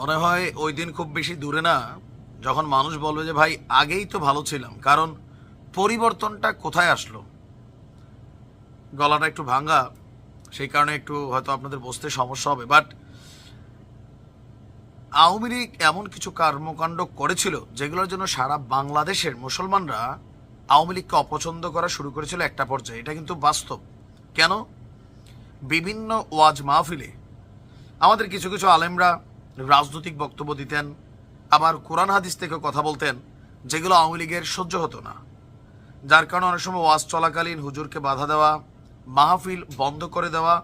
মনে হয় ওই দিন খুব বেশি দূরে না, যখন মানুষ বলবে যে, ভাই, আগেই তো ভালো ছিলাম। কারণ পরিবর্তনটা কোথায় আসলো? গলাটা একটু ভাঙা সেই কারণে একটু হয়তো আপনাদের বসতে সমস্যা হবে। বাট আওয়ামী লীগ এমন কিছু কর্মকাণ্ড করেছিল, যেগুলোর জন্য সারা বাংলাদেশের মুসলমানরা আওয়ামী লীগকে অপছন্দ করা শুরু করেছিল একটা পর্যায়ে। এটা কিন্তু বাস্তব। কেন? বিভিন্ন ওয়াজ মাহফিলে আমাদের কিছু কিছু আলেমরা রাজনৈতিক বক্তব্য দিতেন, আবার কোরআন হাদিস থেকে কথা বলতেন, যেগুলো আওয়ামী লীগের সহ্য হতো না। যার কারণে অনেক সময় ওয়াজ চলাকালীন হুজুরকে বাধা দেওয়া, মাহফিল বন্ধ করে দেওয়া,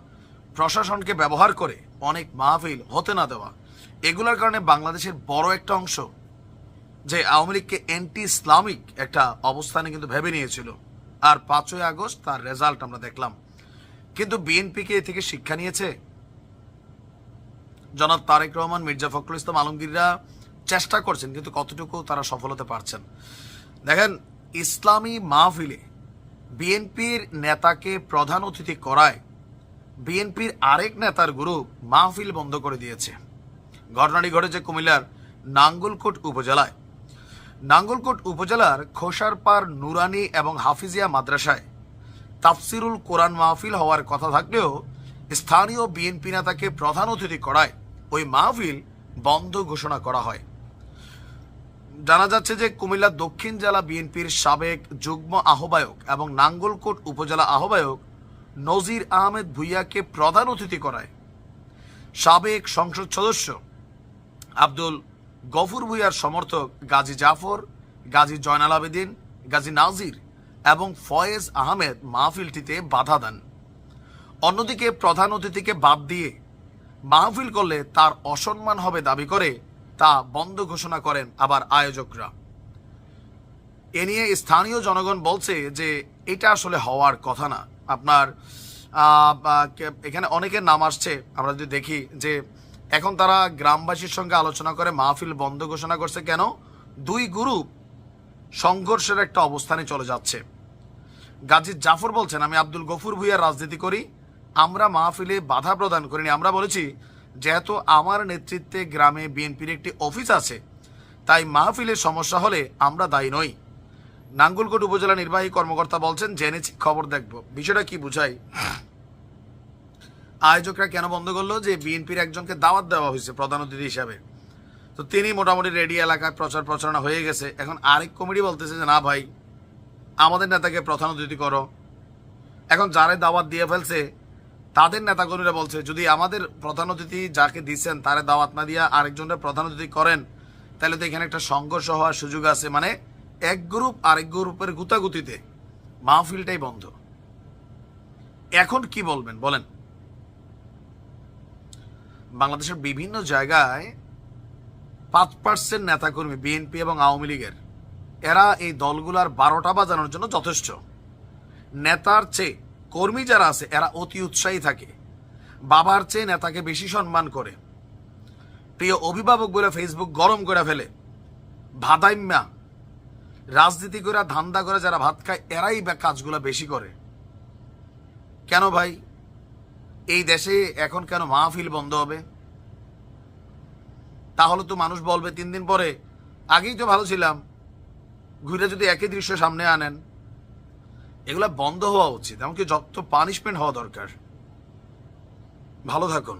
প্রশাসনকে ব্যবহার করে অনেক মাহফিল হতে না দেওয়া, এগুলোর কারণে বাংলাদেশের বড় একটা অংশ যে আওয়ামী লীগকে অ্যান্টি ইসলামিক একটা অবস্থানে কিন্তু ভেবে নিয়েছিল। আর পাঁচই আগস্ট তার রেজাল্ট আমরা দেখলাম। কিন্তু বিএনপিকে এ থেকে শিক্ষা নিয়েছে জনাব তারেক রহমান, মির্জা ফখরুল ইসলাম আলমগীররা চেষ্টা করছেন, কিন্তু কতটুকু তারা সফল হতে পারছেন? দেখেন, ইসলামী মাহফিলে বিএনপির নেতাকে প্রধান অতিথি করায় বিএনপির আরেক নেতার গ্রুপ মাহফিল বন্ধ করে দিয়েছে। ঘটনাটি ঘটেছে কুমিল্লার নাঙ্গলকোট উপজেলায়। নাঙ্গলকোট উপজেলার খোসারপার নুরানি এবং হাফিজিয়া মাদ্রাসায় তাফসিরুল কোরআন মাহফিল হওয়ার কথা থাকলেও স্থানীয় বিএনপি নেতাকে প্রধান অতিথি করায় ওই মাহফিল বন্ধ ঘোষণা করা হয়। জানা যাচ্ছে যে কুমিল্লা দক্ষিণ জেলা বিএনপির সাবেক যুগ্ম আহ্বায়ক এবং নাঙ্গলকোট উপজেলা আহ্বায়ক নজির আহমেদ ভুইয়াকে প্রধান অতিথি করায়। সাবেক সংসদ সদস্য আব্দুল গফুর ভুইয়ার সমর্থক গাজী জাফর, গাজী জয়নাল আবেদিন, গাজী নাজির এবং ফয়েজ আহমেদ মাহফিলটিতে বাধা দেন। অন্যদিকে প্রধান অতিথিকে বাদ দিয়ে মাহফিল করলে তার অসম্মান হবে দাবি করে তা বন্ধ ঘোষণা করেন আবার আয়োজকরা। এ নিয়ে স্থানীয় জনগণ বলছে যে এটা আসলে হওয়ার কথা না। আপনার এখানে অনেকের নাম আসছে, আমরা যদি দেখি যে এখন তারা গ্রামবাসীর সঙ্গে আলোচনা করে মাহফিল বন্ধ ঘোষণা করছে কেন? দুই গ্রুপ সংঘর্ষের একটা অবস্থানে চলে যাচ্ছে। গাজী জাফর বলছেন, আমি আব্দুল গফুর ভুইয়ার রাজনীতি করি আমরা মাহফিলে বাধা প্রদান করিনি। আমরা বলেছি, যেহেতু আমার নেতৃত্বে গ্রামে বিএনপির একটি অফিস আছে, তাই মাহফিলের সমস্যা হলে আমরা দায়ী নই। নাঙ্গলকোট উপজেলা নির্বাহী কর্মকর্তা বলছেন, জেনেছি, খবর দেখব। বিষয়টা কি বুঝাই? আয়োজকরা কেন বন্ধ করল? যে বিএনপির একজনকে দাওয়াত দেওয়া হয়েছে প্রধান অতিথি হিসাবে। তো তিনি মোটামুটি রেডি, এলাকায় প্রচার প্রচারণা হয়ে গেছে। এখন আরেক কমিটি বলতেছে যে, না ভাই, আমাদের নেতাকে প্রধান অতিথি করো। এখন যারাই দাওয়াত দিয়ে ফেলছে তাদের নেতাকর্মীরা বলছে, যদি আমাদের প্রধান অতিথি যাকে দিচ্ছেন তারে দাওয়াত না দিয়া আরেকজনের প্রধান অতিথি করেন, তাহলে তো এখানে একটা সংঘর্ষ হওয়ার সুযোগ আছে। মানে এক গ্রুপ আরেক গ্রুপের গুতাগুতিতে মাহফিলটাই বন্ধ। এখন কি বলবেন? বলেন। বাংলাদেশের বিভিন্ন জায়গায় পাঁচ পার্সেন্ট নেতাকর্মী বিএনপি এবং আওয়ামী লীগের, এরা এই দলগুলার বারোটা বাজানোর জন্য যথেষ্ট। নেতার চেয়ে কর্মী যারা আছে, এরা অতি উৎসাহী থাকে। বাবার চেয়ে নেতাকে বেশি সম্মান করে। প্রিয় অভিভাবক বলে ফেসবুক গরম করে ফেলে। ভাদাইম্যা। রাজনীতি করে ধান্দা করে যারা ভাত খায়, এরাই কাজগুলো বেশি করে। কেন ভাই? এই দেশে এখন কেন মাহফিল বন্ধ হবে? তাহলে তো মানুষ বলবে, তিন দিন পরে আগেই তো ভালো ছিলাম। ঘুরে যদি একই দৃশ্য সামনে আনেন। এগুলা বন্ধ হওয়া উচিত। এমনকি যত পানিশমেন্ট হওয়া দরকার। ভালো থাকুন।